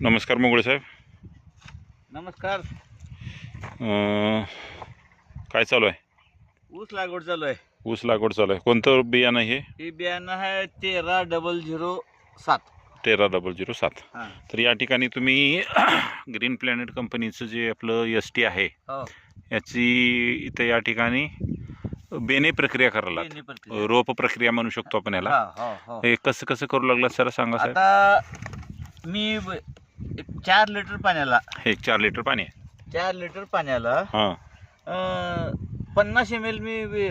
नमस्कार मोगळे साहेब. नमस्कार. अं, काय चालू आहे? ऊस लागवड चालू आहे. ऊस लागवड चालू आहे. कोणतं बियाणं हे? ही बियाणं आहे तेरा डबल झिरो सात. तेरा डबल झिरो सात. हां. तर या ठिकाणी तुम्ही ग्रीन प्लॅनेट कंपनीचं जे आपलं एस टी आहे हो. याची इथं या ठिकाणी बेने प्रक्रिया करायला पेरणी लागते. प्रक्रिया. रोप प्रक्रिया म्हणू शकतो आपण याला. हा, हो, हो. हे कसं कसं करू लागलं सर सांगा साहेब. आता मी ब- एक चार लिटर पाण्याला. हे एक चार लिटर पाणी आहे. चार लिटर पाण्याला हां. अं, पन्नास एम एल मी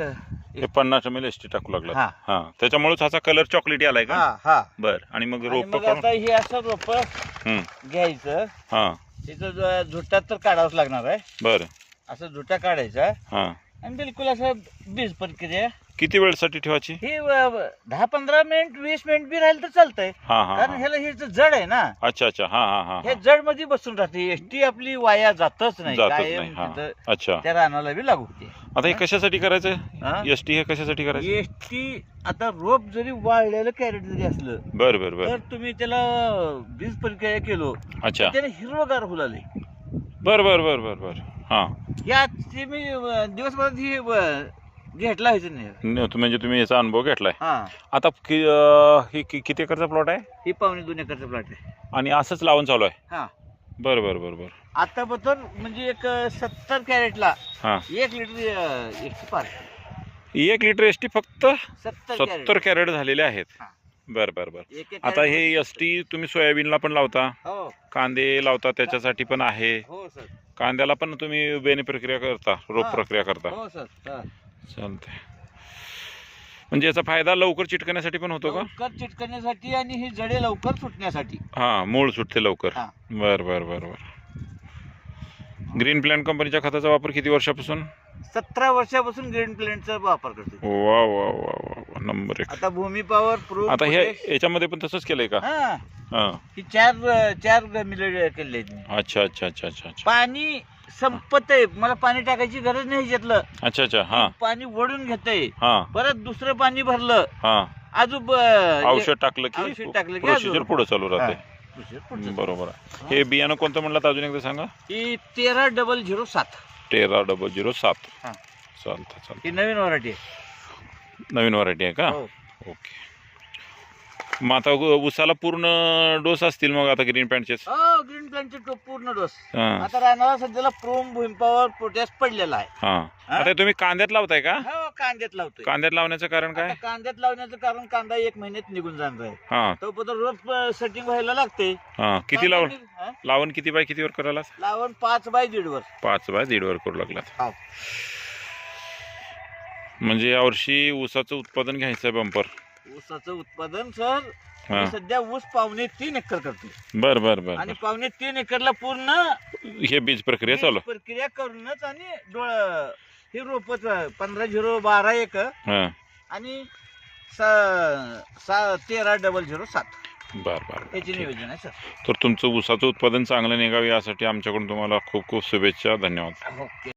हे पन्नास एम एल एस टी टाकू लागला हा. हां. त्याच्यामुळेच कलर चॉकलेटी आलाय का? हा हा. बर. आणि मग आणि रोप मग आता हे असं रोप घ्यायचं. हां. झुट्टात तर काढावंच लागणार आहे. बरं. असं झुट्टा काढायचा. हां. आणि बिलकुल असं बीज प्रक्रिया. किती वेळसाठी ठेवायची? हे दहा पंधरा मिनिट वीस मिनिट बी राहिलं तर चालतंय. हां हां कारण हां. ह्याला हे जे जड आहे ना अच्छा अच्छा. हां हां हां हे जडमध्ये बसून राहते. एसटी आपली वाया जातच नाही. जातच कायम नाही हां. तिथं अच्छा. त्या रानाला बी लागू होते. आता हे कशासाठी करायचं? एस टी हे कशासाठी करायचं? एसटी आता रोप जरी वाळलेलं कॅरेट जरी असलं बर बर बर. तर तुम्ही त्याला बीज प्रक्रिया केलो अच्छा. त्याने हिरवगार फुलाले. बर बर बर बर बर. हां. या ते मी अ, दिवसभरात ही अ, घेतला व्हायचं नाही न- तु- म्हणजे तुम्ही याचा अनुभव घेतलाय. हा. आता कि- अं, हे कि- किती एकरचा प्लॉट आहे? ही पावणे दोन एकरचा प्लॉट आहे. आणि असंच लावून चालू आहे? हा. बर बर बर बर. आता बतर म्हणजे एक सत्तर कॅरेटला हां. एक लिटर अ, एकशे पाच एक लिटर एस टी फक्त सत्तर सत्तर कॅरेट झालेले आहेत. हा. बर बर बर. एक एक आता हे एस टी तुम्ही सोयाबीनला पण लावता? हो. कांदे लावता त्याच्यासाठी पण आहे. हो सर. कांद्याला पण तुम्ही बेने प्रक्रिया करता रोप हा. प्रक्रिया करता. हो सर. हा. चालतंय. म्हणजे याचा फायदा लवकर चिटकण्यासाठी पण होतो का? लवकर चिटकण्यासाठी आणि ही जडे लवकर सुटण्यासाठी. हा मूळ सुटते लवकर. हा. बर बर बर बर. ग्रीन प्लॅन कंपनीच्या खताचा वापर किती वर्षापासून? सतरा वर्षापासून ग्रीन प्लॅनचा वापर करतो वा वा वा वा. नंबर एक. आता भूमी पॉवर प्रो आता हे याच्यामध्ये पण तसंच केलंय का? हा. हा. ही चार चार मिले केले. अच्छा अच्छा अच्छा अच्छा अच्छा. पाणी संपत आहे. मला पाणी टाकायची गरज नाही ह्याच्यातलं अच्छा अच्छा हा. पाणी वडून घेतय. हा. परत दुसरं पाणी भरलं. हा. अजून औषध टाकलं की औषध टाकलं की प्रोसिजर अजून- पुढे चालू राहते. ही. बरोबर आहे. हे. बियाणं कोणतं म्हणलं अजून एकदा सांगा? तेरा डबल झिरो सात. तेरा डबल झिरो सात. हा. चालतं चालतं. ही नवीन व्हरायटी आहे. नवीन व्हरायटी आहे का? हो. ओके मग आता उ- उसाला पूर्ण डोस असतील मग आता ग्रीन पॅन्टचेच हो ग्रीन प्लॅनचे टोप पूर्ण डोस हां. आता रानाला सध्याला प्रोम भूमी पॉवर पोटॅश पडलेला आहे. हां. हा? आता तुम्ही कांद्यात लावताय का? हो कांद्यात लावतोय. कांद्यात लावण्याचं कारण काय? आता कांद्यात लावण्याचं कारण कांदा एक महिन्यात निघून जाणार आहे. हां. तो रोज सेटिंग व्हायला लागते. हां. किती लावण कांदा निघ- हा? लावण किती बाय कितीवर करायला? लावण पाच बाय दीड वर पाच बाय दीडवर करू लागलात. हो. म्हणजे यावर्षी ऊसाचं उत्पादन घ्यायचं आहे बंपर ऊसाचं उत्पादन सर हां. मी सध्या ऊस पावणे तीन एकर करतो बर बर बर आणि बर. पावणे तीन एकरला पूर्ण हे बीज प्रक्रिया चालू. प्रक्रिया करूनच आणि डोळ हे रोपच पंधरा झिरो बारा एक हां. आणि सा- सा तेरा डबल झिरो सात. बर बर. याचे ठीक. नियोजन आहे सर. तर तुमचं ऊसाचं उत्पादन चांगलं निघावं यासाठी आमच्याकडून तुम्हाला खूप खूप शुभेच्छा. धन्यवाद. ओके.